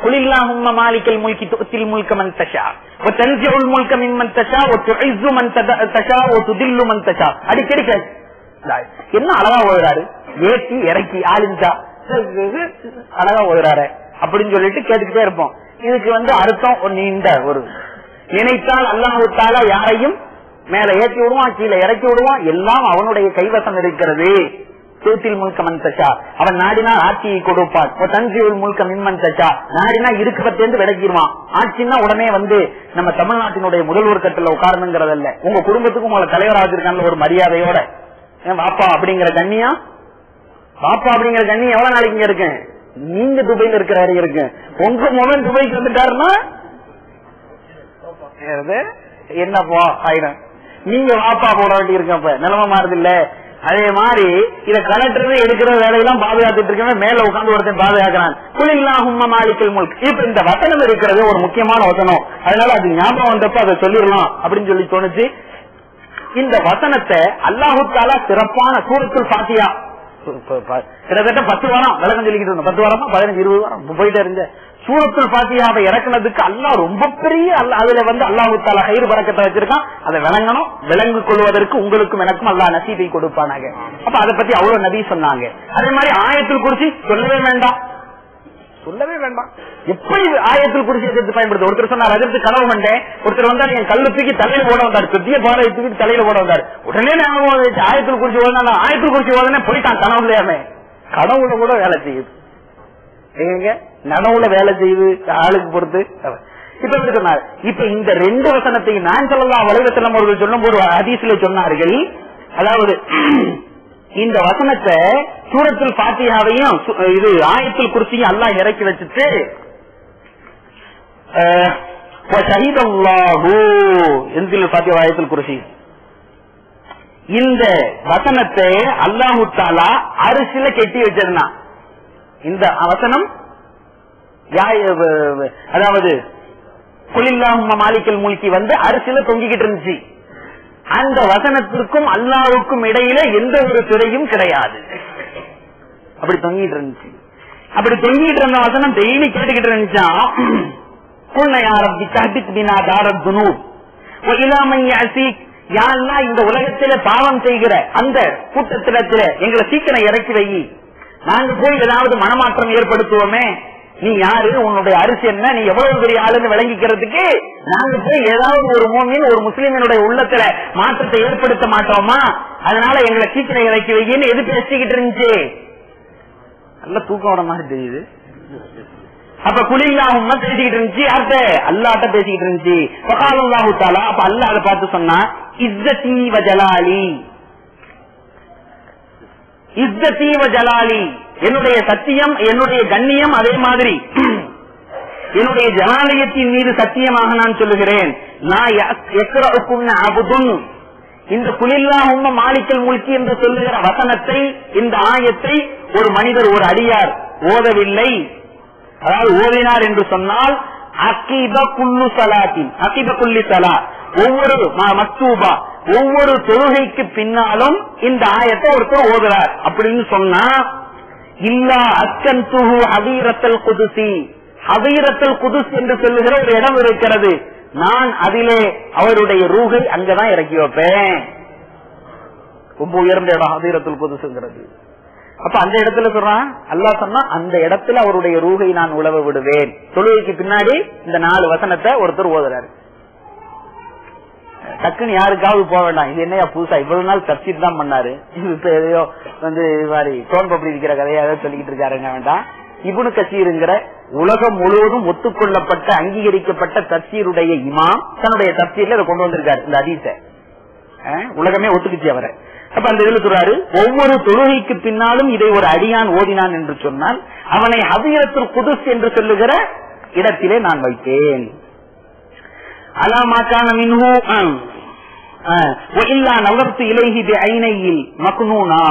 குலில்லாஹும்ம மாலிக்கல் முல்கி துத்தில் முல்க மன் தஷா وتنزع الملك ممن تشاء وتعز من تد- تشاء وتذل من تشاء அடிக்கடி கேட்க என்ன அழகா ஓடுறாரு ஏற்றி இறக்கி ஆளுஞ்சா அழகா ஓடுறாரு அப்படின்னு சொல்லிட்டு கேட்டுக்கிட்டே இருப்போம் இதுக்கு வந்து அர்த்தம் ஒரு நீண்ட ஒரு நினைத்தால் அல்லாஹு தாலா யாரையும் மேல ஏற்றி விடுவான் கீழே இறக்கி விடுவான் எல்லாம் அவனுடைய கைவசம் இருக்கிறது தூத்தில் முழுக்க மண் தச்சா. அவன் நாடினா ஆட்சியை கொடுப்பான். தஞ்சியூர் முழுக்க மின்மன் தச்சா. நாடினா இருந்து விளக்கிடுவான் ஆட்சின்னா உடனே வந்து நம்ம தமிழ்நாட்டினுடைய முதல்வர் கட்டில உட்காரணுங்கிறதல்ல. உங்க குடும்பத்துக்கு உங்களை தலைவராக இருக்காங்க ஒரு மரியாதையோட. ஏன் வாப்பா அப்படிங்கிற கண்ணியா? பாப்பா அப்படிங்கிற கண்ணி எவ்வளவு நாளைக்கு இங்க இருக்கு? நீங்க துபைல இருக்கிற வரைக்கும் இருக்கு. உங்க மகன் துபைக்கு வந்துட்டாருன்னா? என்னப்பா ஆயிரம். நீங்க வாப்பா போட வேண்டி இருக்கப்ப நிலைமை மாறுது இல்ல அதே மாதிரி இத கலெக்டர் எடுக்கிற வேலையெல்லாம் பாதுகாத்துட்டு இருக்கவன் மேல உட்கார்ந்து ஒருத்தன் பாதுகாக்கிறான். குளில்லாஹும் மாலிக்கல் முல்க். இப்ப இந்த வசனம் இருக்கிறது ஒரு முக்கியமான வசனம். அதனால அது ஞாபகம் வந்தப்ப அதை சொல்லிடலாம் அப்படின்னு சொல்லி தோணுச்சு. இந்த வசனத்தை அல்லாஹு தாலா சிறப்பான சூரத்துல் பாத்தியா கிட்டத்தட்ட பத்து வாரம் விளக்கம் சொல்லிக்கிட்டு இருந்தோம். பத்து வாரமா? பதினஞ்சு இருபது வாரம்? போயிட்டே இருந்த சூரத்துல் பாத்தியாவை இறக்குனதுக்கு அல்லாஹ் ரொம்ப பெரிய அதுல வந்து அல்லாஹு தாலா கயிறு பறக்கத்தை வச்சிருக்கான். அதை விளங்கணும். விளங்கு கொள்வதற்கு உங்களுக்கும் எனக்கும் அல்லாஹ் நசீபை கொடுப்பானாங்க அப்ப அதை பத்தி அவ்வளவு நபி சொன்னாங்க. அதே மாதிரி ஆயத்தில் குறிச்சு சொல்லவே வேண்டாம். சொல்லவே வேண்டாம். எப்படி ஆயத்தில் குறிச்சி எதிர்த்து பயன்படுத்த ஒருத்தர் சொன்னார் எதிர்த்து கனவு கண்டேன். ஒருத்தர் வந்தார் என் கல்லு தூக்கி தலையில போட வந்தார். பெரிய பாறை தூக்கி தலையில போட வந்தார். உடனே ஞாபகம் ஆயத்தில் குறிச்சி ஓடனா ஆயத்தில் குறிச்சி ஓடனே போயிட்டான். கனவுலையாமே. கனவுல கூட வேலை செய்யுது. எங்க நனவுல வேலை செய்து ஆளுக்கு பொறுத்து இப்ப இப்ப இந்த ரெண்டு வசனத்தை நான் சொல்லலாம் வலுவத்தலம் அவர்கள் சொல்லும் ஒரு அதிசல சொன்னார்கள். அதாவது இந்த வசனத்தை சூரத்தில் பாத்தியாவையும் இது ஆயத்தில் குறிச்சியும் எல்லாம் இறக்கி வச்சுட்டு ஆயத்தில் குறிச்சி இந்த வசனத்தை அல்லாஹு தாலா அரிசில கெட்டி வச்சிருந்தான். இந்த வசனம் அதாவது குளில்லாம மாலிக்கல் மூழ்கி வந்து அரசியல தொங்கிக்கிட்டு இருந்துச்சு. அந்த வசனத்திற்கும் அல்லாவுக்கும் இடையில எந்த ஒரு துறையும் கிடையாது. அப்படி தொங்கிட்டு இருந்துச்சு. அப்படி தொங்கிட்டு இருந்த வசனம் டெய்லி கேட்டுக்கிட்டு இருந்துச்சா இந்த உலகத்தில பாவம் செய்கிற அந்த கூட்டத்தில எங்களை சீக்கிரம் இறக்கி வை. நாங்க போய் ஏதாவது மனமாற்றம் ஏற்படுத்துவோமே. நீ யாரு? உன்னுடைய அரிசி என்ன? நீ எவ்வளவு பெரிய ஆளுன்னு விளங்கிக்கிறதுக்கு நாங்க போய் ஏதாவது ஒரு மோமின் ஒரு முஸ்லிமினுடைய உள்ளத்துல மாற்றத்தை ஏற்படுத்த மாட்டோமா? அதனால எங்களை சீக்கிரம் இறக்கி வைக்கின்னு எது பேசிக்கிட்டு இருந்துச்சு? நல்ல தூக்கம் வர மாதிரி தெரியுது. அப்ப குளில்லாம பேசிக்கிட்டு இருந்துச்சு. யார்கிட்ட? அல்லாட்ட பேசிக்கிட்டு இருந்துச்சு. பகாலுல்லாஹு தாலா அப்ப அல்லா அதை பார்த்து சொன்னா இஸ்ஸதி வ ஜலாலி. இஸ்ஸதி ஜலாலி. என்னுடைய சத்தியம் என்னுடைய கண்ணியம் அதே மாதிரி. என்னுடைய ஜனாலயத்தின் மீது சத்தியமாக நான் சொல்லுகிறேன். நான் இந்த குலில்லா உம்ம மாளிக்கல் மூழ்கி என்று சொல்லுகிற வசனத்தை இந்த ஆயத்தை ஒரு மனிதர் ஒரு அடியார் ஓதவில்லை. அதாவது ஓதினார் என்று சொன்னால் அகீப குல்லு சலாத்தின் அகிப குல்லி சலா. ஒவ்வொரு மத்தூபா ஒவ்வொரு தொழுகைக்கு பின்னாலும் இந்த ஆயத்தை ஒருத்தர் ஓதுறார். அப்படின்னு சொன்னா இல்லா அக்கன் துஹு ஹவீரத்தல் குதுசி. ஹவீரத்தல் குதுஸ் என்று சொல்லுகிற ஒரு இடம் இருக்கிறது. நான் அதிலே அவருடைய ரூகை அங்கதான் இறக்கி வைப்பேன். ரொம்ப உயர்ந்த இடம் ஹவீரத்துல் குதுசுங்கிறது அப்ப அந்த இடத்துல சொல்றான் அல்லாஹ் சொன்னா அந்த இடத்துல அவருடைய ரூகை நான் உழவ விடுவேன். தொழுகைக்கு பின்னாடி இந்த நாலு வசனத்தை ஒருத்தர் ஓதுறாரு. டக்குன்னு யாருக்காவது போக வேண்டாம். இது என்னையா புதுசா? இவ்வளவு நாள் தப்சீர் தான் பண்ணாரு. இப்ப எதையோ வந்து மாதிரி தோன் பப்படி இருக்கிற கதையா ஏதோ சொல்லிக்கிட்டு இருக்காருங்க வேண்டாம்? இபுனு கசீருங்கிற உலகம் முழுவதும் ஒத்துக்கொள்ளப்பட்ட அங்கீகரிக்கப்பட்ட தப்சீருடைய இமாம் தன்னுடைய தப்சீர்ல இதை கொண்டு வந்திருக்காரு இந்த அதீச உலகமே ஒத்துக்குச்சு அவரை. அப்ப அந்த இதுல சொல்றாரு ஒவ்வொரு தொழுகைக்கு பின்னாலும் இதை ஒரு அடியான் ஓதினான் என்று சொன்னால் அவனை ஹபீரத்துல் குதுஸ் என்று சொல்லுகிற இடத்திலே நான் வைத்தேன் அலாமாக்கான மின்ஹூ? நவர்த்து இலைஹி ஐனையில் மக்னூனா.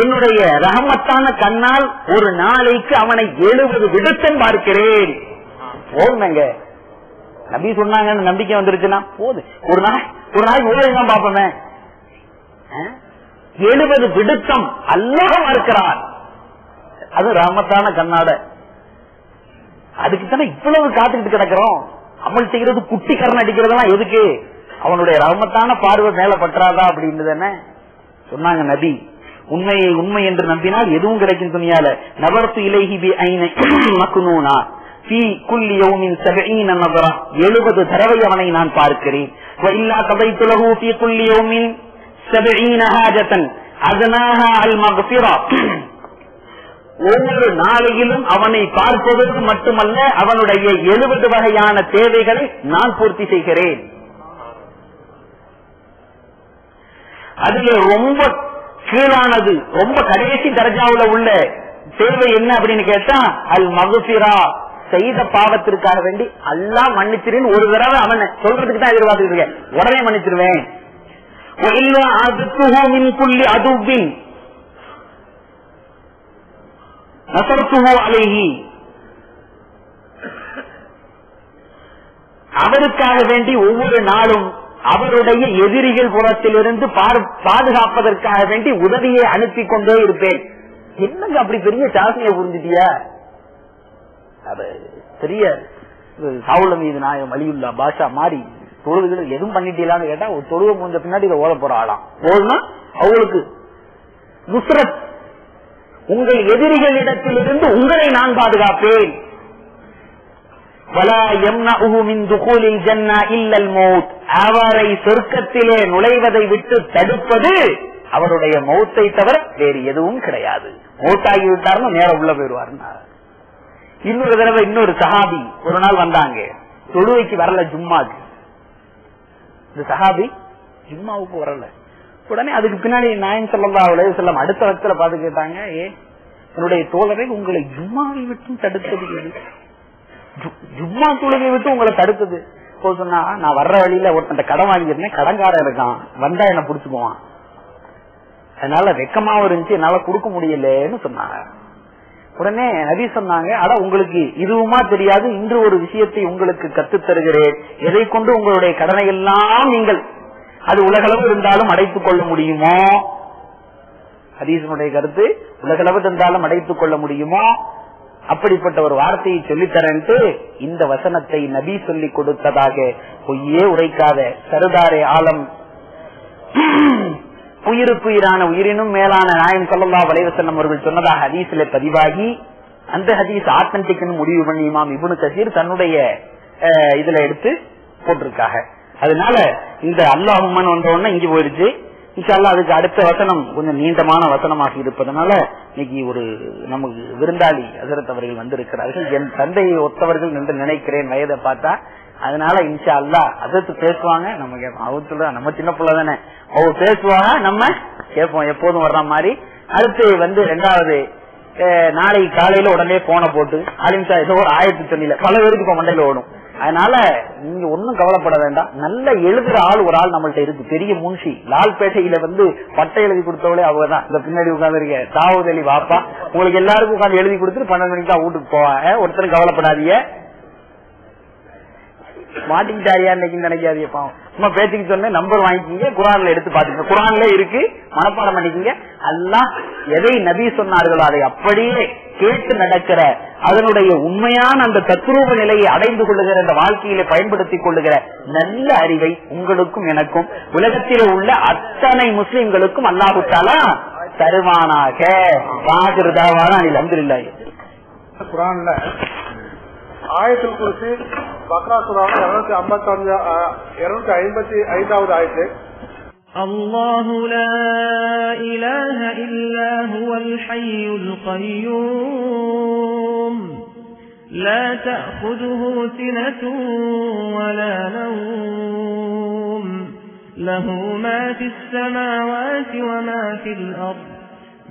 என்னுடைய ரஹமத்தான கண்ணால் ஒரு நாளைக்கு அவனை எழுபது விடுத்தம் பார்க்கிறேன். போதுங்க நம்பி சொன்னாங்கன்னு நம்பிக்கை வந்துருச்சுன்னா போது. ஒரு நாள் ஒரு நாள் ஒரு தான் பாப்பமே எழுபது விடுத்தம் அல்லாஹ் இருக்கிறான் அது ராமத்தான கண்ணாட. அதுக்கு தானே இவ்வளவு காத்துக்கிட்டு கிடக்கிறோம். அமல் செய்யறது குட்டி கரண் அடிக்கிறதெல்லாம் எதுக்கு? அவனுடைய ரகமத்தான பார்வை மேல பற்றாதா அப்படின்னு தானே சொன்னாங்க நபி. உண்மையை உண்மை என்று நம்பினால் எதுவும் கிடைக்கும் துணியால. நபர்த்து இலகி பி ஐனை மக்குனூனா நபரா. எழுபது தடவை அவனை நான் பார்க்கிறேன். பி ஒவ்வொரு நாளையிலும் அவனை பார்ப்பதற்கு மட்டுமல்ல அவனுடைய எழுபது வகையான தேவைகளை நான் பூர்த்தி செய்கிறேன். அதுல ரொம்ப கீழானது. ரொம்ப கடைசி தரஜாவுல உள்ள தேவை என்ன அப்படின்னு கேட்டா அல் மகுசிரா செய்த பாவத்திற்காக வேண்டி அல்லா மன்னிச்சிருன்னு ஒரு தடவை அவன் சொல்றதுக்கு தான் எதிர்பார்த்துட்டு இருக்கேன். உடனே மன்னிச்சிருவேன். புள்ளி அவருக்காக வேண்டி ஒவ்வொரு நாளும் அவருடைய எதிரிகள் புறத்திலிருந்து பாதுகாப்பதற்காக வேண்டி உதவியை அனுப்பி கொண்டே இருப்பேன். என்னங்க அப்படி பெரிய சாசனைய புரிஞ்சுட்டிய? அது பெரிய சாவுல மீது நாயம் வலியுல்லா பாஷா மாறி தொழுதுகள் எதுவும் பண்ணிட்டீங்களான்னு கேட்டா ஒரு தொழுவ முடிஞ்ச பின்னாடி இதை ஓட போற ஆளாம். ஓதுனா அவங்களுக்கு நுஸ்ரத் உங்கள் எதிரிகளிடத்திலிருந்து உங்களை நான் பாதுகாப்பேன். அவரை சொர்க்கத்திலே நுழைவதை விட்டு தடுப்பது அவருடைய மௌத்தை தவிர வேறு எதுவும் கிடையாது. மௌத்தாகி விட்டாருன்னு நேரம் உள்ள போயிடுவாருன்னா. இன்னொரு தடவை இன்னொரு சஹாபி ஒரு நாள் வந்தாங்க. தொழுவைக்கு வரல ஜும்மாக்கு இந்த சஹாபி ஜும்மாவுக்கு வரல. உடனே அதுக்கு பின்னாடி நாயன் சொல்லா உலக செல்லம் அடுத்த வகத்துல பாத்து கேட்டாங்க ஏ என்னுடைய தோழரை உங்களை ஜும்மாவை விட்டும் தடுத்தது ஜும்மா தொழுகை விட்டு உங்களை தடுத்தது சொன்னா நான் வர்ற வழியில ஒருத்தன் கடன் வாங்கியிருந்தேன் கடன்காரன் இருக்கான். வந்தா என்ன புடிச்சுக்குவான். அதனால வெக்கமாவும் இருந்துச்சு என்னால கொடுக்க முடியலன்னு சொன்னாங்க. உடனே நபி சொன்னாங்க ஆனா உங்களுக்கு இதுவுமா தெரியாது இன்று ஒரு விஷயத்தை உங்களுக்கு கத்து தருகிறேன் எதை கொண்டு உங்களுடைய கடனை எல்லாம் நீங்கள் அது உலகளவு இருந்தாலும் அடைத்துக் கொள்ள முடியுமோ? ஹரீசனுடைய கருத்து உலகளவு இருந்தாலும் அடைத்துக் கொள்ள முடியுமோ? அப்படிப்பட்ட ஒரு வார்த்தையை சொல்லித்தரன்ட்டு இந்த வசனத்தை நபி சொல்லி கொடுத்ததாக பொய்யே உரைக்காத சருதாரே ஆலம். உயிருக்குயிரான உயிரினும் மேலான நாயன் சொல்லல்லா வலைவசனம் அவர்கள் சொன்னதாக ஹதீஸ்ல பதிவாகி அந்த ஹதீஸ் ஆத்தன்டிக் முடிவு பண்ணி இமாம் இபுனு கசீர் தன்னுடைய இதுல எடுத்து போட்டிருக்காங்க. அதனால இந்த அல்லாஹுமன் வந்த உடனே இங்க போயிருச்சு. இன்ஷால்லா அதுக்கு அடுத்த வசனம் கொஞ்சம் நீண்டமான வசனமாக இருப்பதனால இன்னைக்கு ஒரு நமக்கு விருந்தாளி அசரத் அவர்கள் வந்திருக்கிறார்கள். என் தந்தையை ஒத்தவர்கள் என்று நினைக்கிறேன் வயதை பார்த்தா. அதனால இன்ஷா அல்லா அதற்கு பேசுவாங்க. நம்ம கேட்போம் அவர் சொல்ற நம்ம சின்ன பிள்ளை தானே அவர் பேசுவாங்க நம்ம கேட்போம். எப்போதும் வர்ற மாதிரி. அடுத்து வந்து ரெண்டாவது நாளைக்கு காலையில உடனே போன போட்டு அலிம்சா ஏதோ ஒரு ஆயிரத்தி சொன்னில பல பேருக்கு இப்ப மண்டையில ஓடும். அதனால நீங்க ஒன்னும் கவலைப்பட வேண்டாம். நல்ல எழுதுற ஆள் ஒரு ஆள் நம்மள்ட்ட இருக்கு. பெரிய முன்ஷி. லால்பேட்டையில வந்து பட்டை எழுதி கொடுத்தவளே அவங்க தான் இந்த பின்னாடி உட்கார்ந்து இருக்க தாவூத் அலி வாப்பா உங்களுக்கு எல்லாருக்கும் உட்காந்து எழுதி கொடுத்துட்டு பன்னெண்டு மணிக்கு தான் வீட்டுக்கு போவாங்க ஒருத்தரும் கவலைப்படாதீங்க. மாட்டிக்கிட்டாரியா இன்னைக்கு நினைக்காதீங்க பாவம். சும்மா பேச்சுக்கு சொன்ன நம்பர் வாங்கிக்கிங்க குரான்ல எடுத்து பாத்துக்கங்க குரான்ல இருக்கு மனப்பாடம் பண்ணிக்கிங்க. எல்லாம் எதை நபி சொன்னார்களோ அதை அப்படியே கேட்டு நடக்கிற அதனுடைய உண்மையான அந்த தத்ரூப நிலையை அடைந்து கொள்ளுகிற அந்த வாழ்க்கையில பயன்படுத்திக் கொள்ளுகிற நல்ல அறிவை உங்களுக்கும் எனக்கும் உலகத்தில் உள்ள அத்தனை முஸ்லிம்களுக்கும் அல்லாவிட்டாலா தருவானாக. பாகிருதாவான அனில் குரான்ல ஆயத்தில் குறித்து பக்ரா சுறாவில் இருநூத்தி ஐம்பத்தி அஞ்சு இருநூத்தி ஐம்பத்தி ஐந்தாவது ஆயத்து الله لا إله إلا هو الحي القيوم لا تأخذه سنة ولا نوم له ما في السماوات وما في الأرض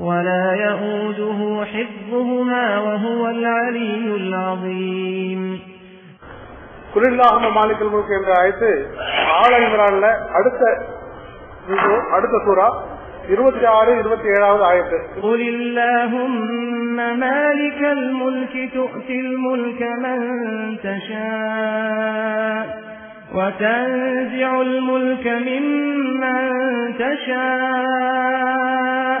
ولا يؤوده حفظهما وهو العلي العظيم குலில்லாஹம மாலிக்கல் முல்க் என்ற ஆயத்து ஆல இம்ரான்ல அடுத்த video, அடுத்த சூறா இருபத்தி ஆறு இருபத்தி ஏழாவது ஆயத்து قل اللهم مالك الملك تؤتي الملك من تشاء وتنزع الملك ممن تشاء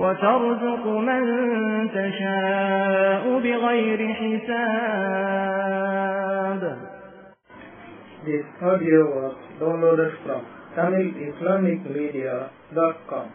وترزق من تشاء بغير حساب This audio was downloaded from TamilIslamicMedia.com.